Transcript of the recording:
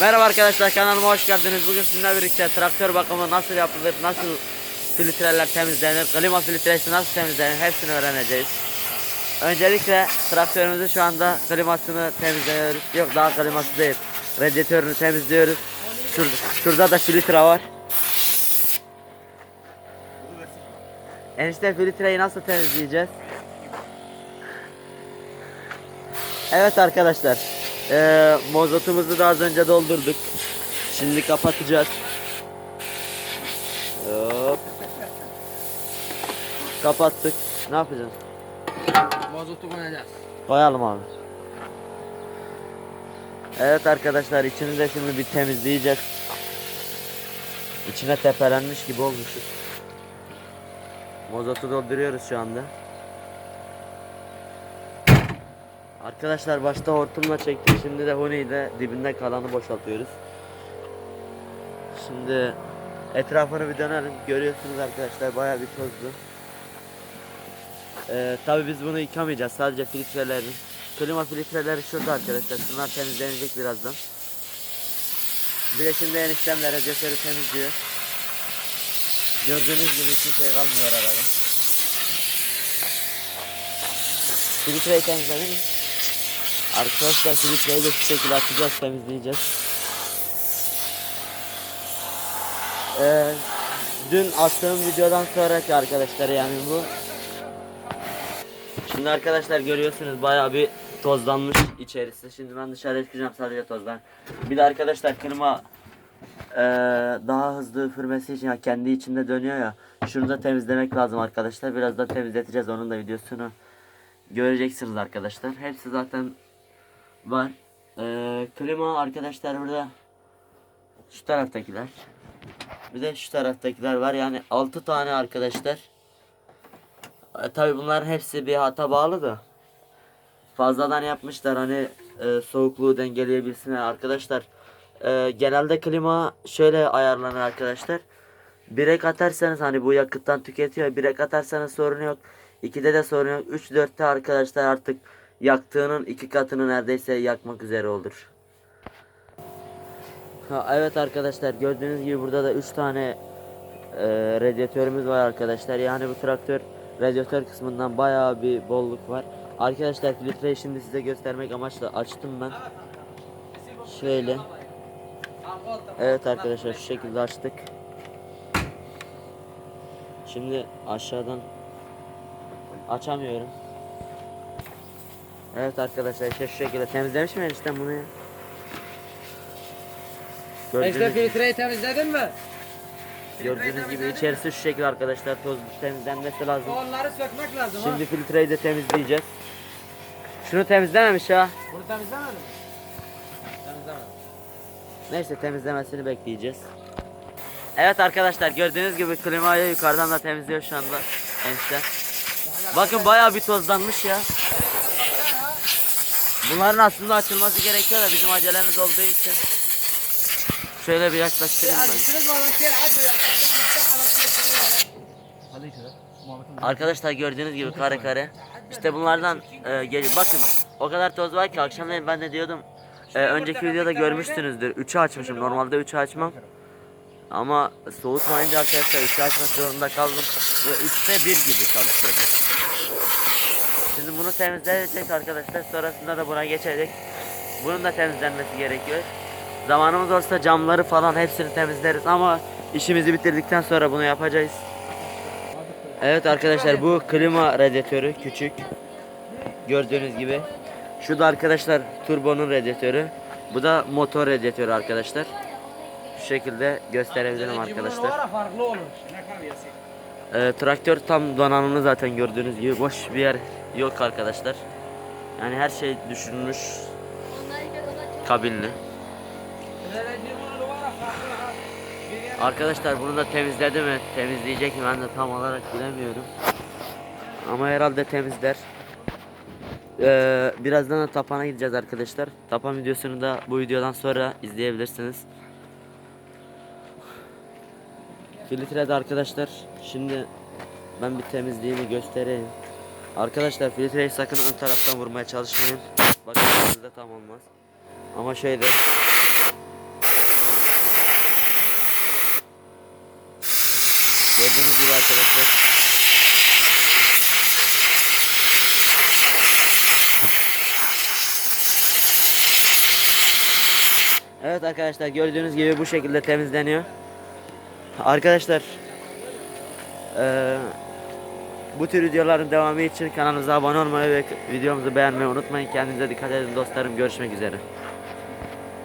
Merhaba arkadaşlar kanalıma hoş geldiniz. Bugün sizinle birlikte traktör bakımı nasıl yapılır, nasıl filtreler temizlenir, klima filtresi nasıl temizlenir hepsini öğreneceğiz. Öncelikle traktörümüzü şu anda klimasını temizliyoruz. Yok daha kliması değil. Radyatörünü temizliyoruz. Şurada, şurada da filtre var. Enişte filtreyi nasıl temizleyeceğiz? Evet arkadaşlar. Eee mozotumuzu da az önce doldurduk. Şimdi kapatacağız. Hop. Kapattık. Ne yapacağız? Mazotu koyacağız. Koyalım abi. Evet arkadaşlar içini de şimdi bir temizleyeceğiz. İçine tepelenmiş gibi olmuşuz. Mozotu dolduruyoruz şu anda. Arkadaşlar başta hortumla çektik şimdi de huniyle dibinde kalanı boşaltıyoruz. Şimdi etrafını bir dönelim. Görüyorsunuz arkadaşlar bayağı bir tozlu. Ee, tabii biz bunu yıkamayacağız. Sadece filtrelerini. Klima filtreleri şurada arkadaşlar. Bunlar temizlenecek birazdan. Bir de şimdi eniştemle radyatörü temizliyor. Gördüğünüz gibi hiçbir şey kalmıyor arada. Filtreyi temizledin mi? Arkadaşlar filtreyi de şu şekilde açacağız, temizleyeceğiz. Ee, dün attığım videodan sonraki arkadaşlar yani bu. Şimdi arkadaşlar görüyorsunuz bayağı bir tozlanmış içerisi. Şimdi ben dışarıya çıkacağım sadece tozdan. Bir de arkadaşlar klima eee, daha hızlı üfürmesi için ya kendi içinde dönüyor ya. Şunu da temizlemek lazım arkadaşlar. Biraz da temizleteceğiz onun da videosunu. Göreceksiniz arkadaşlar. Hepsi zaten var. Eee, klima arkadaşlar burada şu taraftakiler. Bir de şu taraftakiler var. Yani 6 tane arkadaşlar. E, tabi bunların hepsi bir hata bağlı da. Fazladan yapmışlar hani e, soğukluğu dengeleyebilsinler arkadaşlar. E, genelde klima şöyle ayarlanır arkadaşlar. Birek atarsanız hani bu yakıttan tüketiyor. Birek atarsanız sorun yok. 2'de de sorun yok. 3 4'te arkadaşlar artık yaktığının iki katını neredeyse yakmak üzere olur. Ha, evet arkadaşlar gördüğünüz gibi burada da 3 tane e, radyatörümüz var arkadaşlar. Yani bu traktör radyatör kısmından bayağı bir bolluk var. Arkadaşlar filtreyi şimdi size göstermek amaçlı açtım ben. Şöyle. Evet arkadaşlar şu şekilde açtık. Şimdi aşağıdan açamıyorum. Evet arkadaşlar işte şu şekilde temizlemiş mi enişten bunu ya? Gördüğünüz gibi- filtreyi temizledin mi? Gördüğünüz gibi içerisi şu şekilde arkadaşlar toz temizlenmesi lazım. Onları sökmek lazım ha. Şimdi filtreyi de temizleyeceğiz. Şunu temizlememiş ha. Bunu temizlemedin mi? Temizlemedim. Neyse temizlemesini bekleyeceğiz. Evet arkadaşlar gördüğünüz gibi klimayı yukarıdan da temizliyor şu anda enişte. Bakın bayağı bir tozlanmış ya. Bunların aslında açılması gerekiyor da bizim acelemiz olduğu için. Şöyle bir yaklaştırayım ben. Arkadaşlar gördüğünüz gibi kare kare. İşte bunlardan e, geliyor. Bakın o kadar toz var ki akşamleyin ben de diyordum. e, önceki videoda görmüşsünüzdür. 3'ü açmışım. Normalde 3'ü açmam. Ama soğutmayınca arkadaşlar 3'ü açmak zorunda kaldım. Ve 3'te 1 gibi çalışıyordu. Şimdi bunu temizleyecek arkadaşlar. Sonrasında da buna geçecek. Bunun da temizlenmesi gerekiyor. Zamanımız olsa camları falan hepsini temizleriz ama işimizi bitirdikten sonra bunu yapacağız. Evet arkadaşlar bu klima radyatörü küçük. Gördüğünüz gibi. Şu da arkadaşlar turbonun radyatörü. Bu da motor radyatörü arkadaşlar. Şu şekilde gösterebilirim arkadaşlar. Ee, traktör tam donanımlı zaten gördüğünüz gibi. Boş bir yer yok arkadaşlar. Yani her şey düşünülmüş. Kabinli. Arkadaşlar bunu da temizledi mi? Temizleyecek mi? Ben de tam olarak bilemiyorum. Ama herhalde temizler. Ee, birazdan da tapana gideceğiz arkadaşlar. Tapan videosunu da bu videodan sonra izleyebilirsiniz. Filtrede arkadaşlar şimdi ben bir temizliğini göstereyim. Arkadaşlar filtreyi sakın ön taraftan vurmaya çalışmayın. Bakın sizde tam olmaz. Ama şöyle Gördüğünüz gibi arkadaşlar Evet arkadaşlar gördüğünüz gibi bu şekilde temizleniyor. Arkadaşlar eee, bu tür videoların devamı için kanalımıza abone olmayı ve videomuzu beğenmeyi unutmayın. Kendinize dikkat edin dostlarım. Görüşmek üzere.